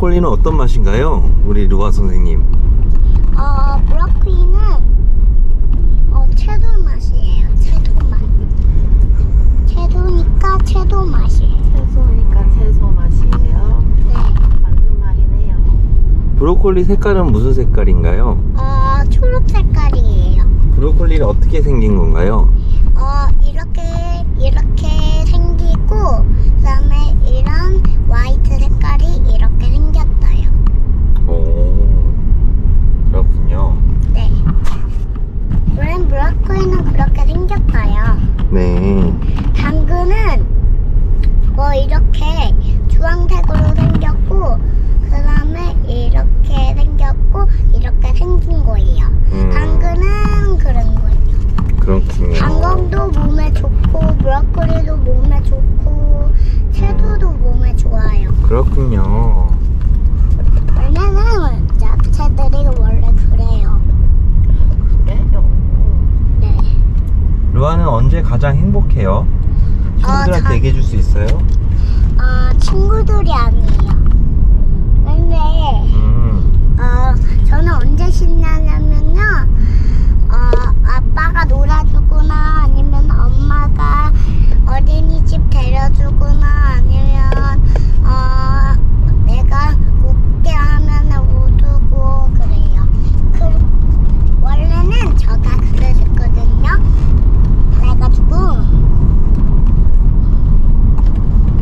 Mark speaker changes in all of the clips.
Speaker 1: 브로콜리는
Speaker 2: 어떤
Speaker 3: 맛인가요? 우리 루아 선생님.
Speaker 1: 어, 브로콜리는 어, 채도 맛이에요. 채도 맛. 채도니까 채도 맛이에요.
Speaker 2: 채소니까 채소 맛이에요.
Speaker 1: 네.
Speaker 2: 맞는 말이네요.
Speaker 3: 브로콜리 색깔은 무슨 색깔인가요?
Speaker 1: 어, 초록 색깔이에요.
Speaker 3: 브로콜리는 어떻게 생긴 건가요?
Speaker 1: 어, 이렇게 이렇게 생기고 그다음에 이런 화이트 색깔이 이렇게 생겼어요.
Speaker 3: 오, 그렇군요.
Speaker 1: 네. 원래 브로콜리는 그렇게 생겼어요.
Speaker 3: 네.
Speaker 1: 당근은 뭐 이렇게 주황색으로 생겼고 그다음에 이렇게 생겼고 이렇게 생긴 거예요.
Speaker 3: 음,
Speaker 1: 당근은 그런 거예요.
Speaker 3: 그렇군요.
Speaker 1: 당근도 몸에 좋고 브로콜리도 몸에 좋고 채소도 몸에 좋아요.
Speaker 3: 그렇군요.
Speaker 1: 원래는 야채들이 원래 그래요.
Speaker 2: 그래요?
Speaker 1: 네.
Speaker 3: 루아는 언제 가장 행복해요? 친구들한테
Speaker 1: 자-
Speaker 3: 얘기해 줄 수 있어요?
Speaker 1: 어, 친구들이 아니에요. 근데
Speaker 3: 음,
Speaker 1: 어, 저는 언제 신나냐면요. 어, 아빠가 놀아주거나 아니면 엄마가 어린이집 데려주거나 아니면 어, 내가 웃게 하면 웃고 그래요. 그, 원래는 저가 그랬거든요. 그래가지고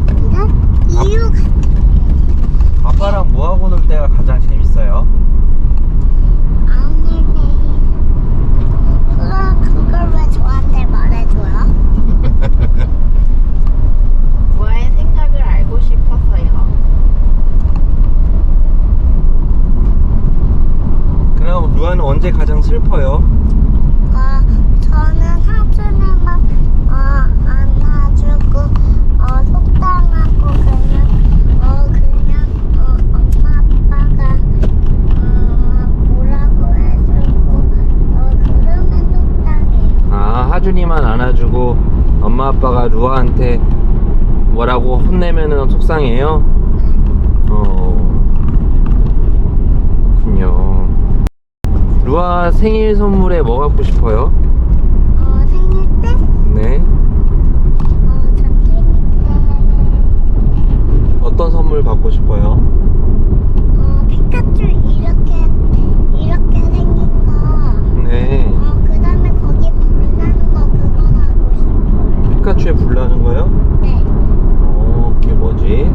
Speaker 1: 근데 이유
Speaker 3: 아빠랑 뭐하고 놀 때가 가장 재밌어요?
Speaker 1: 아니네. 그걸, 그걸 왜 저한테 말해줘요?
Speaker 2: 루아의 생각을 알고 싶어서요.
Speaker 3: 그럼 루아는 언제 가장 슬퍼요?
Speaker 1: 어, 저는 하준이만 어, 안아주고 어, 속상하고 그냥 어, 그냥 어, 엄마 아빠가 어, 뭐라고 해주고 어, 그러면 속상해요.
Speaker 3: 아, 하준이만 안아주고 엄마 루아한테 뭐라고 혼내면은 속상해요?
Speaker 1: 네.
Speaker 3: 어, 그렇군요. 루아 생일 선물에 뭐 갖고 싶어요?
Speaker 1: 파주에 불나는 거예요?
Speaker 3: 네. 어, 그게 뭐지?